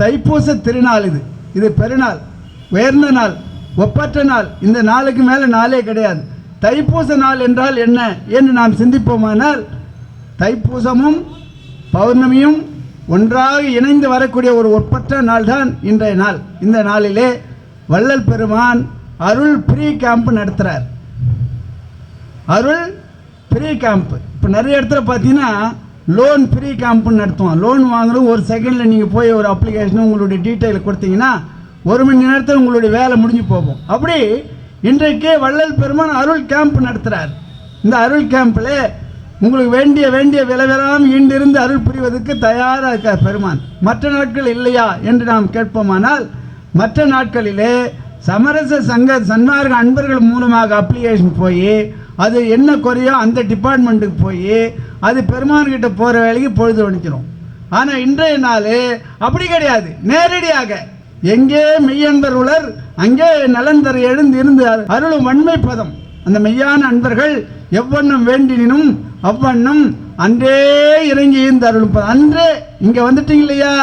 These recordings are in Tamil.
தைப்பூச திருநாள் இது. இது பெருநாள் உயர்ந்த நாள் ஒப்பற்ற நாள். இந்த நாளுக்கு மேலே நாளே கிடையாது. தைப்பூச நாள் என்றால் என்ன என்று நாம் சிந்திப்போமானால் தைப்பூசமும் பௌர்ணமியும் ஒன்றாக இணைந்து வரக்கூடிய ஒரு ஒப்பற்ற நாள் தான் இன்றைய நாள். இந்த நாளிலே வள்ளல் பெருமான் அருள் ப்ரீ கேம்ப் நடத்துகிறார் அருள் ஃப்ரீ கேம்ப். இப்போ நிறைய இடத்துல பார்த்தீங்கன்னா லோன் ஃப்ரீ கேம்ப்னு நடத்துவோம் லோன் வாங்குறது ஒரு செகண்டில் நீங்கள் போய் ஒரு அப்ளிகேஷன் உங்களுடைய டீட்டெயில் கொடுத்தீங்கன்னா ஒரு மணி நேரத்தில் உங்களுடைய வேலை முடிஞ்சு போகும். அப்படி இன்றைக்கு வள்ளல் பெருமான் அருள் கேம்ப் நடத்துகிறார் இந்த அருள் கேம்பில் உங்களுக்கு வேண்டிய வேண்டிய விலைவெல்லாம் ஈண்டிருந்து அருள் புரிவதற்கு தயாராக இருக்கார் பெருமான். மற்ற நாட்கள் இல்லையா என்று நாம் கேட்போமானால் மற்ற நாட்களிலே சமரச சங்க சன்மார்க அன்பர்கள் மூலமாக அப்ளிகேஷன் போய் அது என்ன குறையோ அந்த டிபார்ட்மெண்ட்டுக்கு போய் அது பெருமான்கிட்ட போகிற வேலைக்கு பொழுது வணிக்கிறோம் ஆனால் இன்றைய நாள் அப்படி கிடையாது. நேரடியாக எங்கே மெய்யன்பர் உலர் அங்கே நலந்தர் எழுந்து இருந்து அருளும் வன்மை பதம். அந்த மெய்யான அன்பர்கள் எவ்வண்ணம் வேண்டினும் அவ்வண்ணம் அன்றே இறங்கி இருந்து அருளும் பதம். அன்றே இங்கே வந்துட்டீங்க இல்லையா?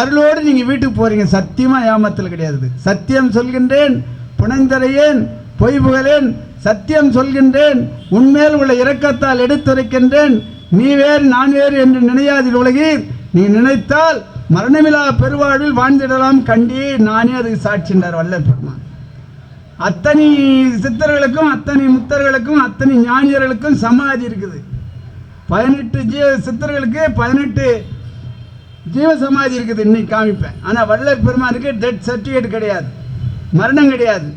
அருளோடு நீங்கள் வீட்டுக்கு போகிறீங்க சத்தியமாக ஏமாத்தல் கிடையாது. சத்தியம் சொல்கின்றேன் புனைந்தரையேன் பொய் புகழேன் சத்தியம் சொல்கின்றேன் உன்மேல் உள்ள இரக்கத்தால் எடுத்துரைக்கின்றேன் நீ வேறு நான் வேறு என்று நினையாது உலகி. நீ நினைத்தால் மரணமில்லா பெருவாழ்வில் வாழ்ந்திடலாம் கண்டி. நானே அதுக்கு சாட்சின்றார் வல்லல் பெருமான். அத்தனை சித்தர்களுக்கும் அத்தனை முத்தர்களுக்கும் அத்தனை ஞானியர்களுக்கும் சமாதி இருக்குது. பதினெட்டு ஜீவ சித்தர்களுக்கு பதினெட்டு ஜீவ சமாதி இருக்குது இன்னைக்கு காமிப்பேன். ஆனால் வள்ளல் பெருமானுக்கு டெத் சர்டிஃபிகேட் கிடையாது. மரணம் கிடையாது.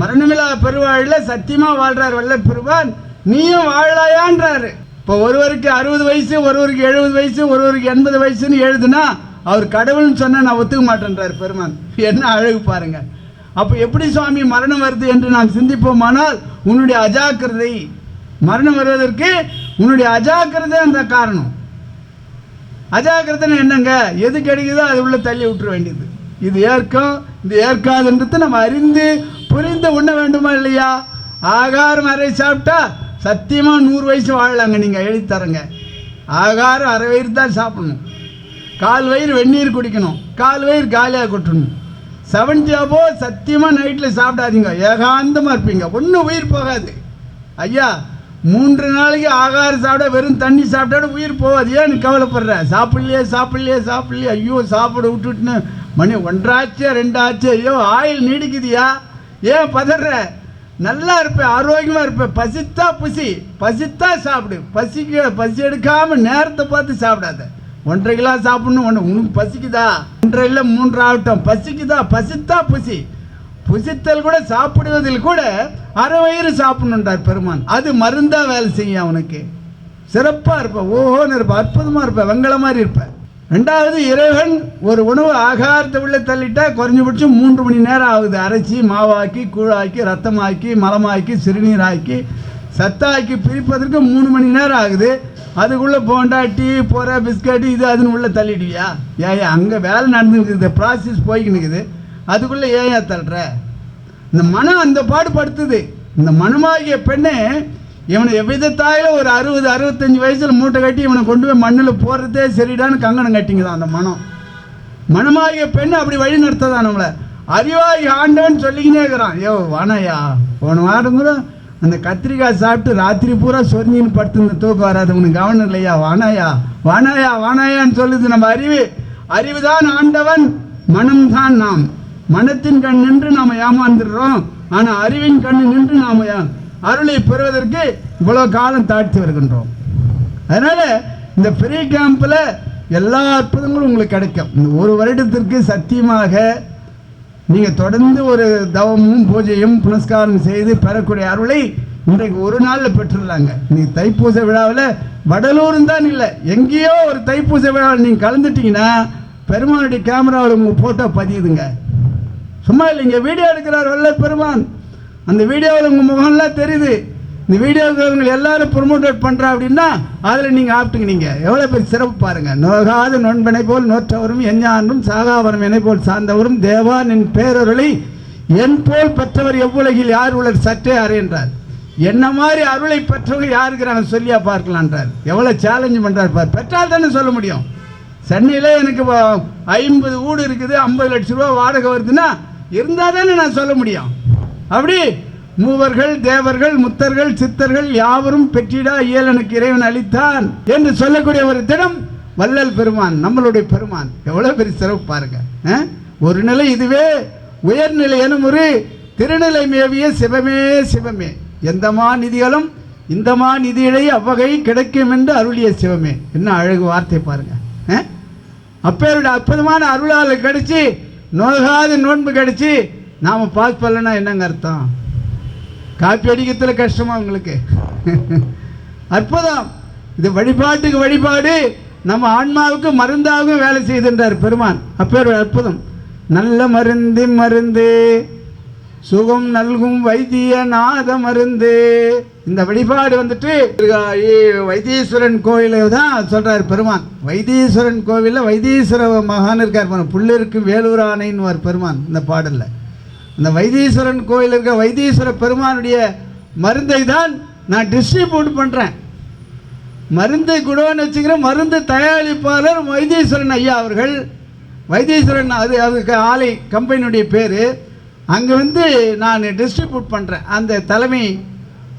மரணமில்லா பெருவாழில் சத்தியமாக வாழ்றார் வள்ளல் பெருமான். நீயும் வாழலாயான்றாரு இப்போ ஒருவருக்கு அறுபது வயசு ஒருவருக்கு எழுபது வயசு ஒருவருக்கு எண்பது வயசுன்னு எழுதுனா அவர் கடவுள்னு சொன்னால் நான் ஒத்துக்க மாட்டேன்றார் பெருமான். என்ன அழகு பாருங்க. அப்போ எப்படி சுவாமி மரணம் வருது என்று நாம் சிந்திப்போமானால் உன்னுடைய அஜாக்கிரதை மரணம் வருவதற்கு உன்னுடைய அஜாக்கிரதை அந்த காரணம். அஜாக்கிரதை என்னங்க? எது கிடைக்குதோ அது உள்ள தள்ளி விட்டுற வேண்டியது. இது ஏற்கும் இது ஏற்காதுன்றது நம்ம அறிந்து புரிந்து உண்ண வேண்டுமா இல்லையா? ஆகாரம் அறை சாப்பிட்டா சத்தியமாக நூறு வயசு வாழலாங்க நீங்கள் எழுதி தரங்க. ஆகாரம் அரை வயிறு தான் சாப்பிடணும். கால் வயிறு வெந்நீர் குடிக்கணும். கால் வயிறு காலியாக கொட்டணும். செவன்டி அபோ சத்தியமாக நைட்டில் சாப்பிடாதீங்க. ஏகாந்தமாக இருப்பீங்க. ஒன்றும் உயிர் போகாது. ஐயா மூன்று நாளைக்கு ஆகாரம் சாப்பிட வெறும் தண்ணி சாப்பிட்டா உயிர் போகாது. ஏன்னு கவலைப்படுற? சாப்பிடலையே சாப்பிடலையே சாப்பிடலையே. ஐயோ சாப்பிட விட்டுட்டுன்னு. மணி ஒன்றாச்சியா ரெண்டாச்சே ஐயோ ஆயில் நீடிக்குதியா? ஏன் பதற? நல்லா இருப்பேன் ஆரோக்கியமாக இருப்பேன். பசித்தா புசி பசித்தா சாப்பிடு. பசிக்க பசி எடுக்காமல் நேரத்தை பார்த்து சாப்பிடாத. ஒன்றரை கிலோ சாப்பிடணும் ஒன்று. உனக்கு பசிக்குதா? ஒன்றரை இல்லை மூன்று ஆகட்டும். பசிக்குதா? பசித்தா புசி. புசித்தல் கூட சாப்பிடுவதில் கூட அரை வயிறு சாப்பிடணுன்றார் பெருமான். அது மருந்தாக வேலை செய்யும் அவனுக்கு. சிறப்பாக இருப்பேன் ஓஹோன்னு இருப்பேன் அற்புதமாக இருப்பேன் வெங்கல மாதிரி இருப்பேன் ரெண்டாவது இறைவன் ஒரு உணவு ஆகாரத்தை உள்ள தள்ளிட்டால் குறைஞ்சபட்சம் மூன்று மணி நேரம் ஆகுது. அரைச்சி மாவாக்கி கூழாக்கி ரத்தமாக்கி மலமாக்கி சிறுநீராக்கி சத்தாக்கி பிரிப்பதற்கு மூணு மணி நேரம் ஆகுது. அதுக்குள்ளே போண்டா டீ போகிற பிஸ்கட் இது அதுன்னு உள்ளே தள்ளிடுவியா ஏன் அங்கே வேலை நடந்துருக்குது ப்ராசஸ் போய்க்கினுக்குது இருக்குது. அதுக்குள்ளே ஏன் தள்ளுற? இந்த மனம் அந்த பாடுபடுத்துது இந்த மனமாகிய பெண்ணே இவனை எவ்விதத்தாயில ஒரு அறுபது அறுபத்தஞ்சு வயசுல மூட்டை கட்டி இவனை கொண்டு போய் மண்ணில் போடுறதே சரிடான்னு கங்கணம் கட்டிங்கதான் அந்த மனம். மனமாகிய பெண் அப்படி வழி நடத்ததான் நம்மளை. அறிவாகி ஆண்டவன் சொல்லிக்கினே இருக்கிறான். ஐயோ வானையா போன வாரம் கூட அந்த கத்திரிக்காய் சாப்பிட்டு ராத்திரி பூரா சொரிஞ்சின்னு படுத்து தூக்கம் வராது. உனக்கு கவனம் இல்லையா? வானாயா வானாயா வானாயான்னு சொல்லுது நம்ம அறிவு. அறிவுதான் ஆண்டவன் மனம்தான் நாம். மனத்தின் கண் நின்று நாம் ஏமாந்துடுறோம். ஆனால் அறிவின் கண் நின்று நாம் அருளை பெறுவதற்கு இவ்வளோ காலம் தாழ்த்தி வருகின்றோம். அதனால் இந்த ஃப்ரீ கேம்பில் எல்லா அற்புதங்களும் உங்களுக்கு கிடைக்கும். இந்த ஒரு வருடத்திற்கு சத்தியமாக நீங்கள் தொடர்ந்து ஒரு தவமும் பூஜையும் புனஸ்காரம் செய்து பெறக்கூடிய அருளை இன்றைக்கு ஒரு நாளில் பெற்றுடலாங்க. நீங்கள் தைப்பூச விழாவில் வடலூரும் தான் இல்லை எங்கேயோ ஒரு தைப்பூச விழாவில் நீங்கள் கலந்துட்டீங்கன்னா பெருமானுடைய கேமராவில் உங்கள் ஃபோட்டோ பதியுதுங்க. சும்மா இல்லைங்க வீடியோ எடுக்கிறார் வல்ல பெருமான். அந்த வீடியோவில் உங்கள் முகம்லாம் தெரியுது. இந்த வீடியோக்கிறவங்க எல்லாரும் ப்ரொமோட் பண்ணுறா அப்படின்னா அதில் நீங்கள் ஆப்ட்டுங்க நீங்கள் எவ்வளோ பேர் சிறப்பு பாருங்கள் நோகாத நொன்பனை போல் நோற்றவரும் எஞ்ஞானும் சாகாவரம் என்னை போல் சார்ந்தவரும் தேவா நின் பேரருளை என் போல் பெற்றவர் எவ்வுலகில் யார் உள்ளர் சற்றே அறையின்றார் என்ன மாதிரி அருளை பெற்றவங்க யாருக்கிறாங்க சொல்லியா பார்க்கலான்றார். எவ்வளோ சேலஞ்சு பண்ணுறார் பார். பெற்றால் தானே சொல்ல முடியும். சென்னையில் எனக்கு ஐம்பது வீடு இருக்குது ஐம்பது லட்ச ரூபா வாடகை வருதுன்னா இருந்தால் தானே நான் சொல்ல முடியும். அப்படி மூவர்கள் தேவர்கள் முத்தர்கள் சித்தர்கள் யாவரும் பெற்றிடா இயலனுக்கு இறைவன் அளித்தான் என்று சொல்லக்கூடிய ஒரு தினம் வள்ளல் பெருமான் நம்மளுடைய பெருமான். எவ்வளோ பெரிய சிறப்பு பாருங்க. ஆ? ஒரு நிலை இதுவே உயர்நிலை எனும் ஒரு திருநிலை மேவிய சிவமே சிவமே. எந்தமா நிதிகளும் இந்தமா நிதியிலே அவ்வகை கிடைக்கும் என்று அருளிய சிவமே. என்ன அழகு வார்த்தை பாருங்க. ஆ? அப்பேருடைய அற்புதமான அருளால் கிடைச்சி நோகாத நோன்பு கிடைச்சி நாம் பாஸ் பண்ணலன்னா என்னங்க அர்த்தம்? காப்பி அடிக்கிறதுல கஷ்டமா உங்களுக்கு? அற்புதம். இது வழிபாட்டுக்கு வழிபாடு. நம்ம ஆன்மாவுக்கு மருந்தாகவும் வேலை செய்துன்றார் பெருமான். அப்பேர் அற்புதம். நல்ல மருந்து மருந்து. சுகம் நல்கும் வைத்திய நாத மருந்து. இந்த வழிபாடு வந்துட்டு வைத்தீஸ்வரன் கோயில தான் சொல்றார் பெருமான். வைத்தீஸ்வரன் கோவிலில் வைத்தீஸ்வர மகான் இருக்கார். புள்ளிருக்கு வேலூர் ஆணைன்னு பெருமான் இந்த பாடலில். அந்த வைத்தீஸ்வரன் கோயில் இருக்க வைத்தீஸ்வர பெருமானுடைய மருந்தை தான் நான் டிஸ்ட்ரிபியூட் பண்ணுறேன் மருந்தை குடோன்னு வச்சுக்கிற மருந்து தயாரிப்பாளர் வைத்தீஸ்வரன் ஐயா அவர்கள். வைத்தீஸ்வரன் அது அதுக்கு ஆலை கம்பெனியுடைய பேர். அங்கே வந்து நான் டிஸ்ட்ரிபியூட் பண்ணுறேன் அந்த தலைமை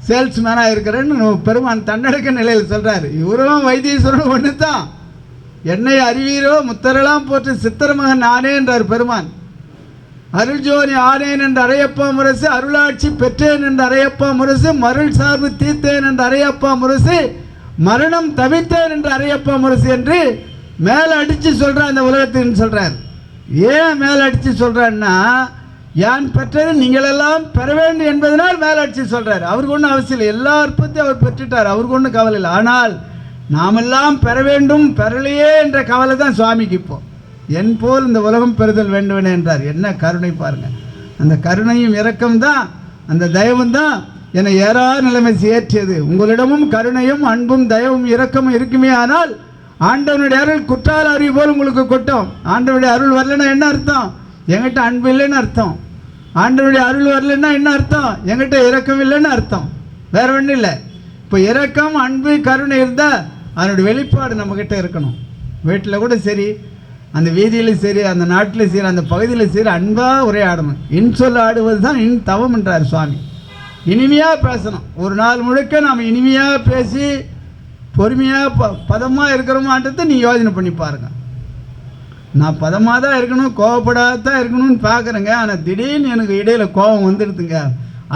சேல்ஸ்மேனாக இருக்கிறேன்னு பெருமான் தன்னடக்க நிலையில் சொல்கிறார் இவரும் வைத்தீஸ்வரன் ஒன்று தான் என்னை அறிவீரோ முத்தரெல்லாம் போட்டு சித்திரமகன் நானே என்றார் பெருமான். அருள்ஜோனி ஆனேன் என்று அரையப்பா முரசு அருளாட்சி பெற்றேன் என்று அரையப்பா முரசு மருள் சார்பு தீர்த்தேன் என்று அரையப்பா முரசு மரணம் தவித்தேன் என்று அரையப்பா முரசு என்று மேலே அடித்து சொல்கிறார் இந்த உலகத்துன்னு சொல்கிறார் ஏன் மேலே அடித்து சொல்கிறான்னா யான் பெற்றது நீங்களெல்லாம் பெற வேண்டும் என்பதனால் மேலே அடித்து சொல்கிறார் அவருக்கு ஒன்றும் அவசியம் இல்லை. எல்லா அற்பத்தையும் அவர் பெற்றுட்டார். அவருக்கு ஒன்றும் கவலை இல்லை. ஆனால் நாமெல்லாம் பெற வேண்டும் பெறலையே என்ற கவலை தான் சுவாமிக்கு இப்போ. என் போல் இந்த உலகம் பெறுதல் வேண்டுவனே என்றார். என்ன கருணை பாருங்க. அந்த கருணையும் இரக்கம் தான் அந்த தயவும் தான் என்னை ஏறா நிலைமை சேற்றியது உங்களிடமும் கருணையும் அன்பும் தயவும் இரக்கமும் இருக்குமே ஆனால் ஆண்டவனுடைய அருள் குற்றால அறிவு போல் உங்களுக்கு கொட்டும். ஆண்டவனுடைய அருள் வரலைன்னா என்ன அர்த்தம்? எங்கிட்ட அன்பு இல்லைன்னு அர்த்தம். ஆண்டவனுடைய அருள் வரலைன்னா என்ன அர்த்தம்? எங்கிட்ட இரக்கம் இல்லைன்னு அர்த்தம். வேற ஒன்றும் இல்லை. இப்போ இரக்கம் அன்பு கருணை இருந்தால் அதனுடைய வெளிப்பாடு நம்மக்கிட்ட இருக்கணும். வீட்டில் கூட சரி அந்த வீதியிலும் சரி அந்த நாட்டிலும் சரி அந்த பகுதியிலும் சரி அன்பாக உரையாடணும். இன் சொல் ஆடுவது தான் இன் தவம் என்றார் சுவாமி. இனிமையாக பேசணும். ஒரு நாள் முழுக்க நாம் இனிமையாக பேசி பொறுமையாக ப பதமாக இருக்கிறோமான்றதை நீ யோஜனை பண்ணி பாருங்க. நான் பதமாக தான் இருக்கணும் கோவப்படாத தான் இருக்கணும்னு பார்க்குறேங்க ஆனால் திடீர்னு எனக்கு இடையில் கோபம் வந்துடுதுங்க.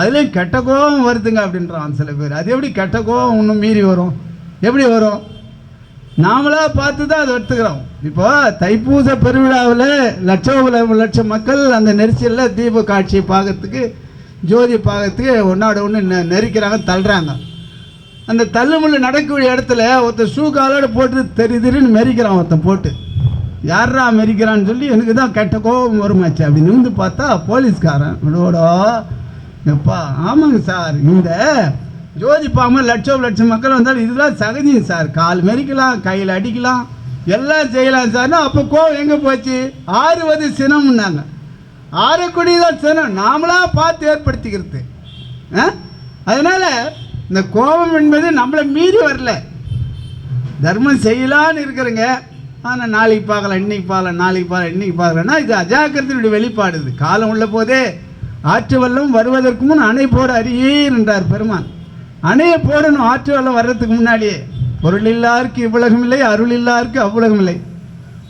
அதுலேயும் கெட்ட கோபம் வருதுங்க அப்படின்றான் சில பேர். அது எப்படி கெட்ட கோபம் இன்னும் மீறி வரும்? எப்படி வரும்? நாமளா பார்த்து தான் அதை எடுத்துக்கிறோம். இப்போ தைப்பூச பெருவிழாவில் லட்சம் லட்சம் மக்கள் அந்த நெரிசலில் தீப காட்சியை பார்க்கறதுக்கு ஜோதி பார்க்கறதுக்கு ஒன்றோட ஒன்று நெ நெரிக்கிறாங்க தள்ளுறாங்க. அந்த தள்ளுமுள்ள நடக்கக்கூடிய இடத்துல ஒருத்தன் ஷூ காலோட போட்டு தெரி மெரிக்கிறான் ஒருத்தன் போட்டு. யாரா மெரிக்கிறான்னு சொல்லி எனக்கு தான் கெட்ட கோபம் வருமாச்சு. அப்படி நிமிந்து பார்த்தா போலீஸ்காரன் விடோடோ எப்பா ஆமாங்க சார் இந்த ஜோதிப்பாமல் லட்சம் லட்சம் மக்கள் வந்தாலும் இதெல்லாம் சகதியும் சார். கால் மெரிக்கலாம் கையில் அடிக்கலாம். எல்லாம் செய்யலாம் சார்னா அப்போ கோவம் எங்கே போச்சு? ஆறுவது சினம்னாங்க. ஆறக்குடி தான் சினம். நாமளாக பார்த்து ஏற்படுத்திக்கிறது. அதனால் இந்த கோபம் என்பது நம்மளை மீறி வரல. தர்மம் செய்யலான்னு இருக்கிறேங்க. ஆனால் நாளைக்கு பார்க்கலாம் இன்னைக்கு பார்க்கலாம் நாளைக்கு பார்க்கலாம் இன்னைக்கு பார்க்கலன்னா இது அஜாக்கிரத்தினுடைய வெளிப்பாடு இது. காலம் உள்ள போதே ஆற்று வல்லம் வருவதற்கு முன் அணை போட அறியீர் என்றார் பெருமான். அணையை போடணும் ஆற்று வெள்ளம் வர்றதுக்கு முன்னாடியே. பொருள் இல்லாருக்கு இவ்வுலகம் இல்லை அருள் இல்லாருக்கு அவ்வுலகம் இல்லை.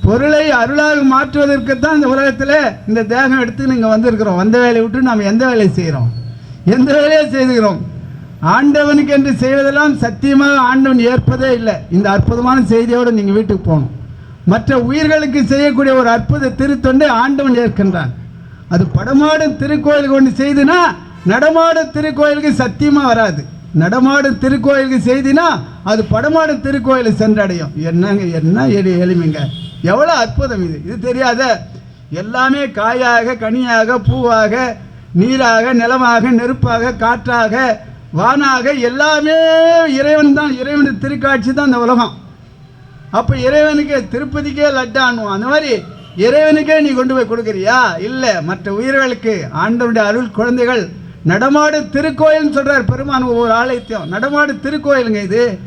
பொருளை அருளாக மாற்றுவதற்கு தான் இந்த உலகத்தில் இந்த தேகம் எடுத்து நீங்கள் வந்திருக்கிறோம். வந்த வேலையை விட்டு நாம் எந்த வேலையை செய்கிறோம்? எந்த வேலையை செய்துகிறோம்? ஆண்டவனுக்கு என்று செய்வதெல்லாம் சத்தியமாக ஆண்டவன் ஏற்பதே இல்லை. இந்த அற்புதமான செய்தியோடு நீங்கள் வீட்டுக்கு போகணும். மற்ற உயிர்களுக்கு செய்யக்கூடிய ஒரு அற்புத திருத்தொண்டை ஆண்டவன் ஏற்கின்றான். அது படமாடும் திருக்கோயிலுக்கு ஒன்று செய்துனா நடமாடும் திருக்கோயிலுக்கு சத்தியமாக வராது. நடமாடும் திருக்கோயிலுக்கு செய்தினா அது படமாடும் திருக்கோயிலை சென்றடையும். என்னங்க என்ன எளிமைங்க. எவ்வளோ அற்புதம் இது. இது தெரியாத எல்லாமே காயாக கனியாக பூவாக நீராக நிலமாக நெருப்பாக காற்றாக வானாக எல்லாமே இறைவன் தான். இறைவன் திருக்காட்சி தான் இந்த உலகம். அப்போ இறைவனுக்கு திருப்பதிக்கே லட்டானுவோம் அந்த மாதிரி இறைவனுக்கே நீ கொண்டு போய் கொடுக்குறியா? இல்லை. மற்ற உயிர்களுக்கு ஆண்டவனுடைய அருள் குழந்தைகள் நடமாடு திருக்கோயில்னு சொல்கிறார் பெருமான் ஒவ்வொரு ஆலயத்தையும். நடமாடு திருக்கோயிலுங்க இது.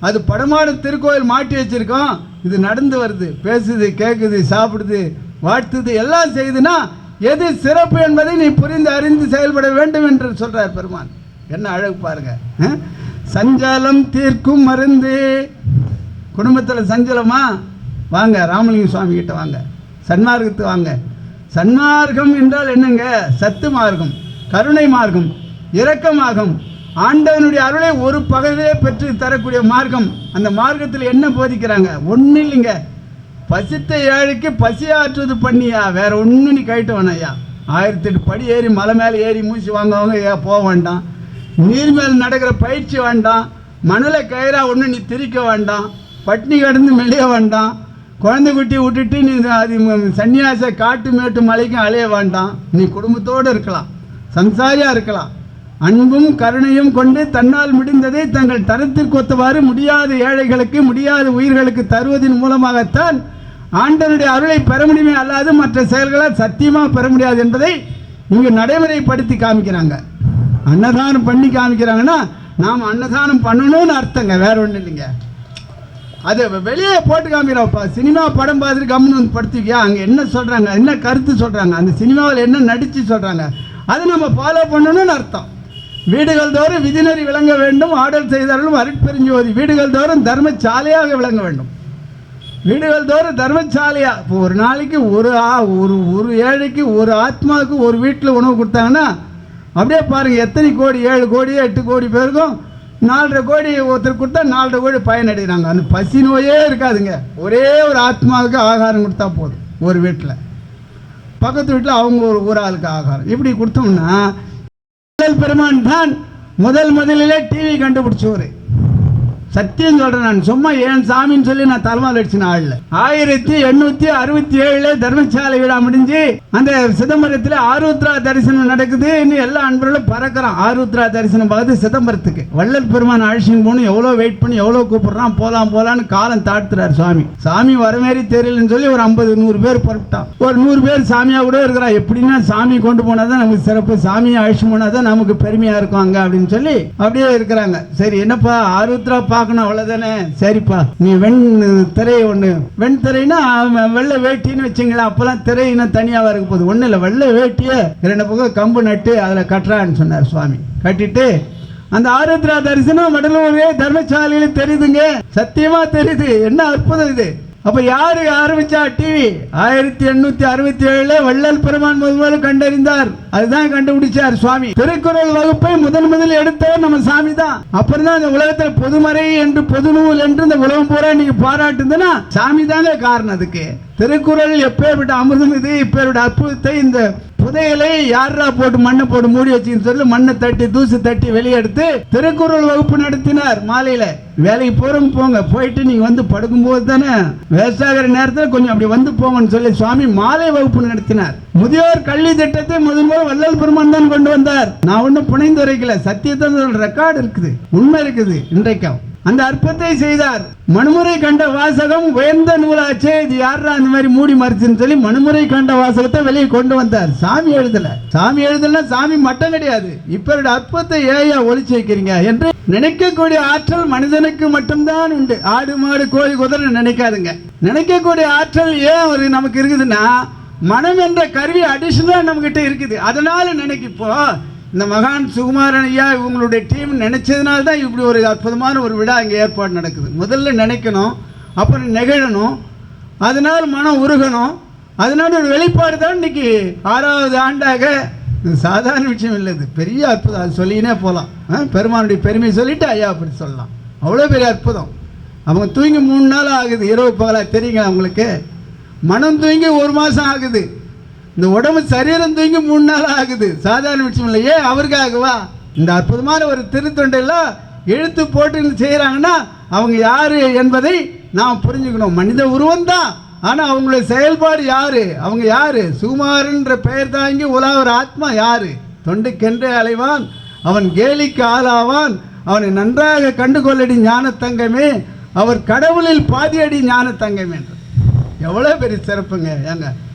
அது படமாடு திருக்கோயில் மாட்டி வச்சிருக்கோம். இது நடந்து வருது. பேசுது கேட்குது சாப்பிடுது வாழ்த்துது எல்லாம் செய்துன்னா எது சிறப்பு என்பதை நீ புரிந்து அறிந்து செயல்பட வேண்டும் என்று சொல்கிறார் பெருமான். என்ன அழகு பாருங்க. சஞ்சலம் தீர்க்கும் மருந்து. குடும்பத்தில் சஞ்சலமா? வாங்க ராமலிங்க சுவாமி கிட்ட வாங்க. சன்மார்க்கத்து வாங்க. சன்மார்க்கம் என்றால் என்னங்க? சத்து மார்க்கம். கருணை மார்க்கம் இரக்கமாகும் ஆண்டவனுடைய அருளை ஒரு பகலிலே பெற்று தரக்கூடிய மார்க்கம். அந்த மார்க்கத்தில் என்ன போதிக்கிறாங்க? ஒன்றும் இல்லைங்க பசித்த ஏழைக்கு பசியாற்றுவது பண்ணியா? வேற ஒன்றும் நீ கைட்டு வேணாயா ஆயிரத்தி எட்டு படி ஏறி மலை மேலே ஏறி மூச்சு வாங்குவவங்க ஏ போக வேண்டாம். நீர் மேல் நடக்கிற பயிற்சி வேண்டாம். மணலை கயிறா ஒன்று நீ திரிக்க வேண்டாம். பட்னி கிடந்து மெளிய வேண்டாம். குழந்தை குட்டி விட்டுட்டு நீ அது சன்னியாச காட்டு மேட்டு மலைக்கும் அலைய வேண்டாம். நீ குடும்பத்தோடு இருக்கலாம். சம்சாரியாக இருக்கலாம். அன்பும் கருணையும் கொண்டு தன்னால் முடிந்ததை தங்கள் தரத்திற்கு ஒத்தவாறு முடியாத ஏழைகளுக்கு முடியாத உயிர்களுக்கு தருவதன் மூலமாகத்தான் ஆண்டனுடைய அருளை பெற முடியுமே அல்லாது மற்ற செயல்களால் சத்தியமாக பெற முடியாது என்பதை இங்கு நடைமுறைப்படுத்தி காமிக்கிறாங்க. அன்னதானம் பண்ணி காமிக்கிறாங்கன்னா நாம் அன்னதானம் பண்ணணும்னு அர்த்தங்க வேற ஒன்றும் இல்லைங்க. அது வெளியே போட்டு காமிக்கிறோம்ப்பா சினிமா படம் பார்த்துட்டு கம்முன்னு வந்து படுத்துக்கியா? அங்கே என்ன சொல்கிறாங்க என்ன கருத்து சொல்கிறாங்க அந்த சினிமாவில் என்ன நடித்து சொல்கிறாங்க அதை நம்ம ஃபாலோ பண்ணணும்னு அர்த்தம். வீடுகள் தோறும் விதிநெறி விளங்க வேண்டும் ஆடல் செய்தாலும் அருட்பெருஞ்சோதி வீடுகள் தோறும் தர்மசாலையாக விளங்க வேண்டும். வீடுகள் தோறும் தர்மச்சாலையாக இப்போ ஒரு நாளைக்கு ஒரு ஆ ஒரு ஒரு ஏழைக்கு ஒரு ஆத்மாவுக்கு ஒரு வீட்டில் உணவு கொடுத்தாங்கன்னா அப்படியே பாருங்கள் எத்தனை கோடி ஏழு கோடி எட்டு கோடி பேருக்கும் நாலரை கோடி ஒருத்தர் கொடுத்தா நாலரை கோடி பயனடைகிறாங்க அந்த பசி நோயே இருக்காதுங்க. ஒரே ஒரு ஆத்மாவுக்கு ஆகாரம் கொடுத்தா போதும் ஒரு வீட்டில். பக்கத்து வீட்டில் அவங்க ஒரு ஒரு ஆளுக்கு ஆகாரம். இப்படி கொடுத்தோம்னா வள்ளல் பெருமான் தான் முதல் முதலிலே டிவி கண்டுபிடிச்சவர். சத்தியம் சொல்றேன் நான். சும்மா ஏன் சாமின்னு சொல்லி நான் தலைமால் அடிச்சின ஆள்ல ஆயிரத்தி எண்ணூத்தி அறுபத்தி ஏழுல தர்மசாலை விழா முடிஞ்சு அந்த சிதம்பரத்துல ஆருத்ரா தரிசனம் நடக்குது. இன்னும் எல்லா அன்பர்களும் பறக்கிறோம் ஆருத்ரா தரிசனம் பார்த்து சிதம்பரத்துக்கு. வள்ளல் பெருமான் அழிச்சின்னு போகணும். எவ்வளோ வெயிட் பண்ணி எவ்வளோ கூப்பிடுறான். போலாம் போலான்னு காலம் தாழ்த்துறாரு சுவாமி சாமி வரமாரி தெரியலன்னு சொல்லி ஒரு ஐம்பது நூறு பேர் புறப்பட்டான். ஒரு நூறு பேர் சாமியா கூட இருக்கிறா. எப்படின்னா சாமி கொண்டு போனாதான் நமக்கு சிறப்பு. சாமியை அழிச்சு போனாதான் நமக்கு பெருமையா இருக்கும் அங்க அப்படின்னு சொல்லி அப்படியே இருக்கிறாங்க. சரி என்னப்பா? ஆருத்ரா பார்க்கணும் அவ்வளவுதானே? சரிப்பா. நீ வெண் திரை ஒண்ணு. வெண் திரைனா வெள்ளை வேட்டின்னு வச்சுங்களேன் அப்பெல்லாம் திரை இன்னும் தனியாக இருக்க போகுது. ஒன்றும் இல்லை வெள்ளை வேட்டியை ரெண்டு பக்கம் கம்பு நட்டு அதில் கட்டுறான்னு சொன்னார் சுவாமி. கட்டிட்டு அந்த ஆருத்ரா தரிசனம் வடலூரே தர்மசாலையில தெரியுதுங்க. சத்தியமா தெரியுது. என்ன அற்புதம் இது. அப்போ யாரு ஆரம்பித்தா டிவி ஆயிரத்தி எண்ணூற்றி அறுபத்தி ஏழில் வள்ளல் பெருமான் முதல்ல கண்டறிந்தார். அதுதான் கண்டுபிடிச்சார் சுவாமி. திருக்குறள் வகுப்பை முதன் முதல் எடுத்தவர் நம்ம சாமி தான். அப்புறம் தான் இந்த உலகத்தில் பொதுமறை என்று பொது நூல் என்று இந்த உலகம் பூரா நீங்கள் பாராட்டுதுன்னா சாமி தாங்க காரணம் அதுக்கு. திருக்குறள் எப்பேற்பட்ட அமிர்தம் இது இப்பேற்பட்ட அற்புதத்தை இந்த புதையலை யாரா போட்டு மண்ணை போட்டு மூடி வச்சுன்னு சொல்லி மண்ணை தட்டி தூசு தட்டி வெளியே எடுத்து திருக்குறள் வகுப்பு நடத்தினார் மாலையில. வேலைக்கு போறவங்க போங்க. போயிட்டு நீங்க வந்து படுக்கும்போது தானே வேஸ்டாகிற நேரத்தில் கொஞ்சம் அப்படி வந்து போங்கன்னு சொல்லி சுவாமி மாலை வகுப்பு நடத்தினார். முதியோர் கல்வி திட்டத்தை முதல் முதல் வள்ளல் பெருமான் தான் கொண்டு வந்தார். நான் ஒன்றும் புனைந்துரைக்கல சத்தியத்தை ரெக்கார்டு இருக்குது. உண்மை இருக்குது. இன்றைக்கும். அந்த அற்பத்தை செய்தார். மனுமுறை கண்ட வாசகம் உயர்ந்த நூலாச்சே இது யாரா அந்த மாதிரி மூடி மறைச்சுன்னு சொல்லி மனுமுறை கண்ட வாசகத்தை வெளியே கொண்டு வந்தார். சாமி எழுதல. சாமி எழுதல சாமி மட்டம் கிடையாது. இப்ப அற்பத்தை ஏயா ஒழிச்சு வைக்கிறீங்க என்று நினைக்கக்கூடிய ஆற்றல் மனிதனுக்கு மட்டும்தான் உண்டு. ஆடு மாடு கோழி குதிரை நினைக்காதுங்க. நினைக்கக்கூடிய ஆற்றல் ஏன் ஒரு நமக்கு இருக்குதுன்னா மனம் என்ற கருவி அடிஷனலாக நம்மக்கிட்ட இருக்குது. அதனால நினைக்கிப்போ இந்த மகான் சுகுமாரன் ஐயா இவங்களுடைய டீம் நினைச்சதுனால தான் இப்படி ஒரு அற்புதமான ஒரு விழா இங்கே ஏற்பாடு நடக்குது. முதல்ல நினைக்கணும் அப்புறம் நிகழணும் அதனால் மனம் உருகணும் அதனால ஒரு வெளிப்பாடு தான் இன்னைக்கு ஆறாவது ஆண்டாக. இது சாதாரண விஷயம் இல்லை இது பெரிய அற்புதம். அது சொல்லினே போகலாம். பெருமானுடைய பெருமையை சொல்லிட்டு ஐயா அப்படி சொல்லலாம். அவ்வளோ பெரிய அற்புதம். அவங்க தூங்கி மூணு நாள் ஆகுது. இரவு பகலாக தெரியுங்களா அவங்களுக்கு மனம் தூங்கி ஒரு மாதம் ஆகுது. இந்த உடம்பு சரீரம் தூங்கி மூணு நாள் ஆகுது. சாதாரண விஷயம் இல்லை. ஏன்? அவருக்காகவா இந்த அற்புதமான ஒரு திருத்தொண்டையெல்லாம் எழுத்து போட்டு செய்கிறாங்கன்னா அவங்க யாரு என்பதை நாம் புரிஞ்சுக்கணும். மனித உருவம் தான். ஆனால் அவங்களுடைய செயல்பாடு யாரு? அவங்க யாரு? சுமாருன்ற பெயர் தாங்கி உலாவர் ஆத்மா யாரு? தொண்டுக்கென்றே அலைவான். அவன் கேலிக்கு ஆளாவான். அவனை நன்றாக கண்டுகொள்ளடி ஞானத்தங்கமே. அவர் கடவுளில் பாதியடி ஞானத்தங்கமே என்று எவ்வளோ பெரிய சிறப்புங்க. ஏங்க?